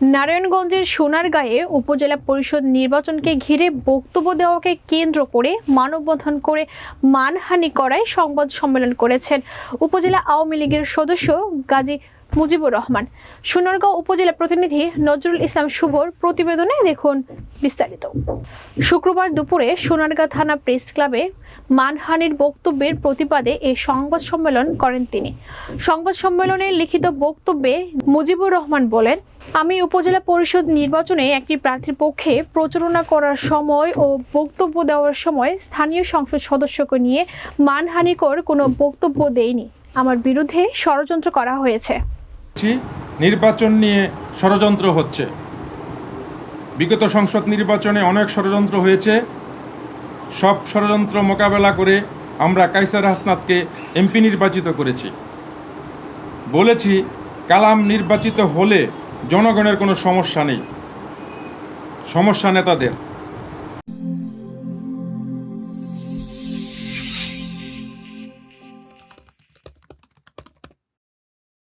নারায়ণগঞ্জের সোনারগাঁয়ে উপজেলা পরিষদ নির্বাচনকে ঘিরে বক্তব্য দেওয়াকে কেন্দ্র করে মানববন্ধন করে মানহানি করায় সংবাদ সম্মেলন করেছেন উপজেলা আওয়ামী লীগের সদস্য গাজী মুজিবুর রহমান। সোনারগাঁও উপজেলা প্রতিনিধি নজরুল ইসলাম শুভর প্রতিবেদনে দেখুন বিস্তারিত। শুক্রবার দুপুরে সোনারগাঁ থানা প্রেস ক্লাবে মানহানির বক্তব্যের প্রতিবাদে এই সংবাদ সম্মেলন করেন তিনি। সংবাদ সম্মেলনে লিখিত বক্তব্যে মুজিবুর রহমান বলেন, আমি উপজেলা পরিষদ নির্বাচনে একটি প্রার্থীর পক্ষে প্রচারণা করার সময় ও বক্তব্য দেওয়ার সময় স্থানীয় সংসদ সদস্যকে নিয়ে মানহানিকর কোনো বক্তব্য দেইনি। আমার বিরুদ্ধে ষড়যন্ত্র করা হয়েছে। দেখছি নির্বাচন নিয়ে ষড়যন্ত্র হচ্ছে। বিগত সংসদ নির্বাচনে অনেক ষড়যন্ত্র হয়েছে। সব ষড়যন্ত্র মোকাবেলা করে আমরা কাইসার হাসনাতকে এমপি নির্বাচিত করেছি। বলেছি, কালাম নির্বাচিত হলে জনগণের কোনো সমস্যা নেই। সমস্যা নেতাদের।